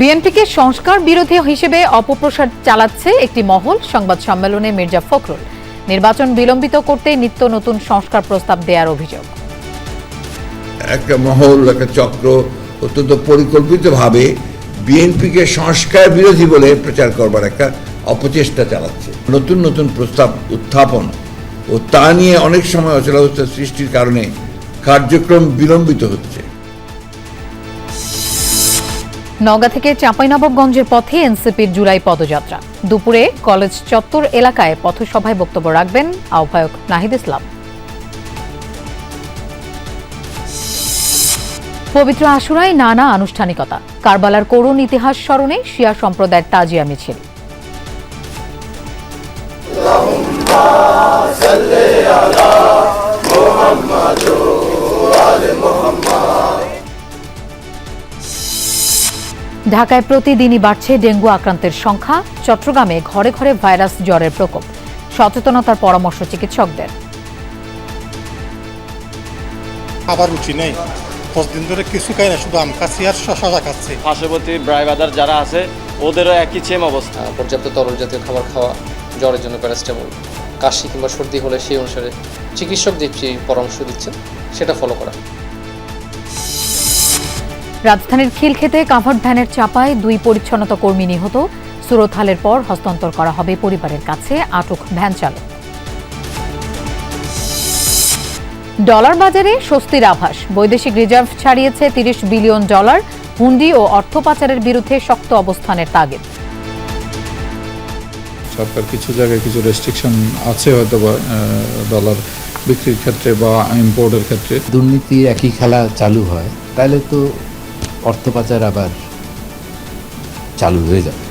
বিএনপিকে সংস্কার বিরোধী হিসেবে অপপ্রসার চালাচ্ছে একটি মহল, সংবাদ সম্মেলনে মির্জা ফখরুল। নির্বাচন বিলম্বিত করতে নিত্য নতুন সংস্কার প্রস্তাব দেওয়ার অভিযোগ। একটা মহল, একটা চক্র অত্যন্ত পরিকল্পিতভাবে বিএনপিকে সংস্কার বিরোধী বলে প্রচার করবার একটা অপচেষ্টা চালাচ্ছে। নতুন নতুন প্রস্তাব উত্থাপন ও তা নিয়ে অনেক সময় অচলাবস্থা সৃষ্টির কারণে কার্যক্রম বিলম্বিত হচ্ছে। নওগাঁ থেকে চাঁপাইনবাবগঞ্জের পথে এনসিপির জুলাই পদযাত্রা। দুপুরে কলেজ চত্বর এলাকায় পথসভায় বক্তব্য রাখবেন আহ্বায়ক নাহিদ ইসলাম। পবিত্র আশুরায় নানা আনুষ্ঠানিকতা। কারবালার করুণ ইতিহাস স্মরণে শিয়া সম্প্রদায়ের তাজিয়া মিছিল। ঢাকায় প্রতিদিনই বাড়ছে ডেঙ্গু আক্রান্তের সংখ্যা। চট্টগ্রামে ঘরে ঘরে ভাইরাস জ্বরের প্রকোপ। সচেতনতার পরামর্শ চিকিৎসকদের। খাবার রুচি নেই। দশ দিন ধরে কিছু খাই না শুধু আম খাচ্ছি আর শশা খাচ্ছি। পার্শ্ববর্তী ব্রাইবাদার যারা আছে ওদেরও একই সেম অবস্থা। পর্যাপ্ত তরল জাতীয় খাবার খাওয়া জ্বরের জন্য প্যারাস্টামল কাশি কিংবা সর্দি হলে সেই অনুসারে চিকিৎসক যে যে পরামর্শ দিচ্ছেন সেটা ফলো করা। রাজধানীর খিলক্ষেতে কাভার্ড ভ্যানের চাপায় দুই পরিচ্ছন্নতা কর্মী নিহত। সুরতহালের পর হস্তান্তর করা হবে পরিবারের কাছে আটক ভ্যান চালক। ডলার বাজারে স্বস্তির আভাস। বৈদেশিক রিজার্ভ ছাড়িয়েছে তিরিশ বিলিয়ন ডলার। হুন্ডি ও অর্থ পাচারের বিরুদ্ধে শক্ত অবস্থানের তাগিদ। সরকার কিছু জায়গায় কিছু রেস্ট্রিকশন আছে হয়তো বা ডলার বিক্রির ক্ষেত্রে বা ইম্পোর্টের ক্ষেত্রে। দুর্নীতি একই খেলা চালু হয়। তাহলে তো অর্থ পাচার আবার চালু হয়ে যাবে।